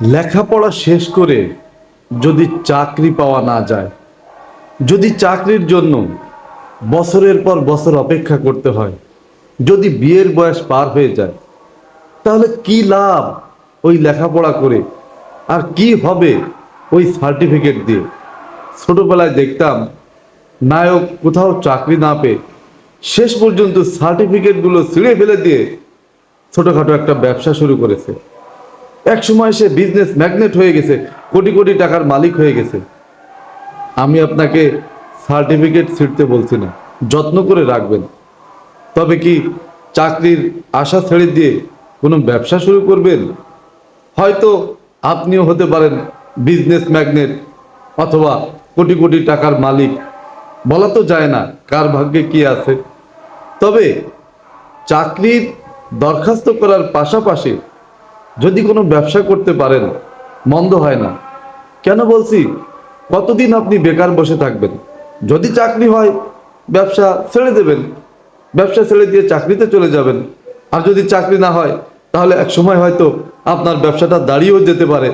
লেখাপড়া শেষ করে যদি চাকরি পাওয়া না যায়, যদি চাকরির জন্য বছরের পর বছর অপেক্ষা করতে হয়, যদি বিয়ের বয়স পার হয়ে যায়, তাহলে কি লাভ ওই লেখাপড়া করে? আর কি হবে ওই সার্টিফিকেট দিয়ে? ছোটবেলায় দেখতাম, নায়ক কোথাও চাকরি না পেয়ে শেষ পর্যন্ত সার্টিফিকেটগুলো ছিঁড়ে ফেলে দিয়ে ছোটোখাটো একটা ব্যবসা শুরু করেছে। এক সময় সে বিজনেস ম্যাগনেট হয়ে গেছে, কোটি কোটি টাকার মালিক হয়ে গেছে। আমি আপনাকে সার্টিফিকেট ছিঁড়তে বলছি না, যত্ন করে রাখবেন। তবে কি চাকরির আশা ছেড়ে দিয়ে কোনো ব্যবসা শুরু করবেন? হয়তো আপনিও হতে পারেন বিজনেস ম্যাগনেট অথবা কোটি কোটি টাকার মালিক। বলা তো যায় না কার ভাগ্যে কি আছে। তবে চাকরির দরখাস্ত করার পাশাপাশি যদি কোনো ব্যবসা করতে পারেন, মন্দ হয় না। কেন বলছি? কতদিন আপনি বেকার বসে থাকবেন? যদি চাকরি হয়, ব্যবসা ছেড়ে দেবেন। ব্যবসা ছেড়ে দিয়ে চাকরিতে চলে যাবেন। আর যদি চাকরি না হয়, তাহলে এক সময় হয়তো আপনার ব্যবসাটা দাঁড়িয়েও যেতে পারে।